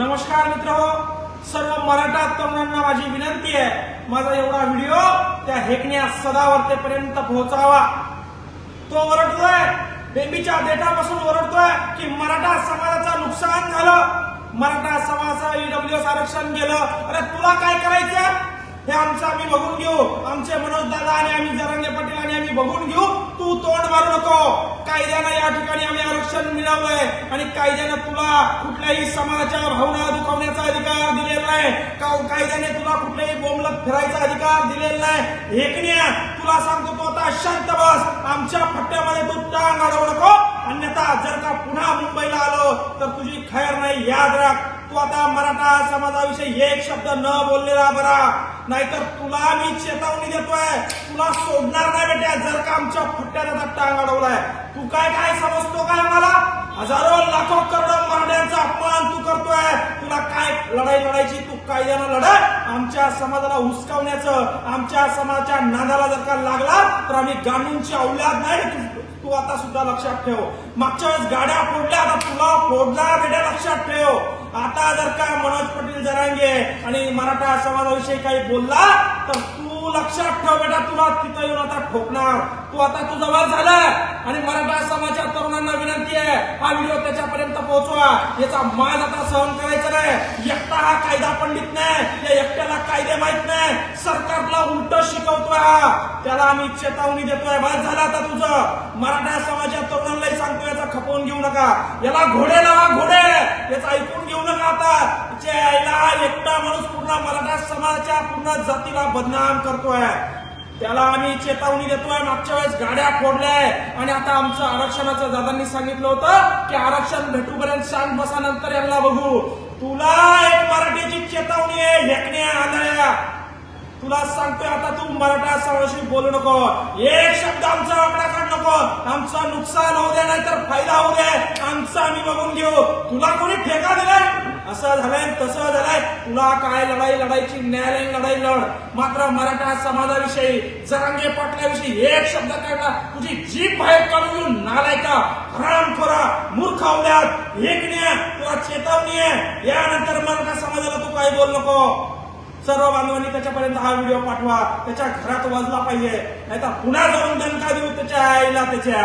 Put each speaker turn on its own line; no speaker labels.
नमस्कार मित्र हो सर्व मराठा तरुणांना माझी विनंती आहे माझा एवढा व्हिडिओ त्या हेकण्या सदावर्तेपर्यंत पोहोचावा. तो ओरडतोय बेबीच्या देठापासून ओरडतोय की मराठा समाजाचं नुकसान झालं. मराठा समाजाचं ईडब्ल्यूएस आरक्षण गेलं. अरे तुला काय करायचं हे आमचं आम्ही बघून घेऊ. आमचे मनोज दादा आणि आम्ही जरा बघून घेऊ. तू तोंड मारू नको. कायद्यानं या ठिकाणी आम्ही आरक्षण मिळवलंय. आणि कायद्यानं तुला कुठल्याही समाजाच्या भावना दुखवण्याचा अधिकार दिलेला नाही. का- हो, कायद्याने तुला कुठल्याही बोंबलत फिरायचा अधिकार दिलेला नाही? एकण्या तुला सांगतो तू आता शांत बस. आमच्या फट्ट्यामध्ये तू टांग अडवू नको. अन्यथा जर का पुन्हा मुंबईला आलो तर तुझी खैर नाही. याद राख. तू आता मराठा समाजाविषयी एक शब्द न बोललेला बरा. नाहीतर तुला मी चेतावणी देतोय. तुला सोडणार नाही बेट्या जर का आमच्या फट्ट्याने आता टांग अडवलाय. तू काय काय समजतो काय आम्हाला? हजारो लाखो करोड मराठ्यांचा अपमान तू करतोय. तुला काय लढाई लढायची? तू कायद्यानं लढाय आमच्या समाजाला हुसकावण्याचं आमच्या समाजाच्या नादाला जर का लागला तर आम्ही गांडूंची औलाद नाही तू- तू आता सुद्धा लक्षात ठेव. मागच्या वेळेस गाड्या फोडल्या आता तुला फोडणार बेट्या लक्षात ठेव. आता जर का मनोज पाटील जरांगे आणि मराठा समाजाविषयी काही बोलला तर तू लक्षात ठेव बेटा तुला तिथं येऊन आता ठोकणार. तू आता तू जवळ झाला आणि मराठा समाजाच्या तरुणांना विनंती आहे हा व्हिडिओ त्याच्यापर्यंत पोहोचवा. याचा मान आता सहन करायचा नाही. एकटा हा कायदा पंडित नाही. या एकट्याला कायदे माहीत नाही. सरकारला उलट शिकवतोय हा. त्याला आम्ही चेतावणी देतोय. बाद झाला आता तुझं. मराठा समाजाच्या तरुणांनाही सांगतो याचा खपवून घेऊ नका. याला घोडे लावा घोडे याचं ऐकून घेऊ नका आता त्याच्या याला एकटा माणूस पूर्ण मराठा समाजाच्या पूर्ण जातीला बदनाम करतोय. त्याला आम्ही चेतावणी देतोय. मागच्या वेळेस गाड्या फोडल्याय आणि आता आमचं आरक्षणाचं दादांनी सांगितलं होतं की आरक्षण भेटूपर्यंत शांत बसानंतर यांना बघू. तुला एक मराठीची चेतावणी आहे. हेकणे आलाय तुला सांगतोय आता तू मराठा समाजाशी बोलू नको. एक शब्द आमचा वाकडा नको. आमचं नुकसान होऊ दे नाहीतर फायदा होऊ दे. आमचं आम्ही बघून घेऊ. तुला कोणी ठेका दिलाय? असं झालंय तसं झालंय. तुला काय लढाई लढायची न्यायालयीन लढाई लढ. मात्र मराठा समाजाविषयी जरांगे पाटलाविषयी एक शब्द काढला तुझी जीभ बाहेर काढून घेऊन नालायका हरामखोरा खोरा मूर्ख अवल्यात एकण्या तुला चेतावणी आहे. यानंतर मराठा समाजाला तू काही बोल नको. सर्व बांधवांनी त्याच्यापर्यंत हा व्हिडिओ पाठवा. त्याच्या घरात वाजला पाहिजे. नाहीतर पुन्हा जाऊन दणका देऊ त्याच्या आईला त्याच्या.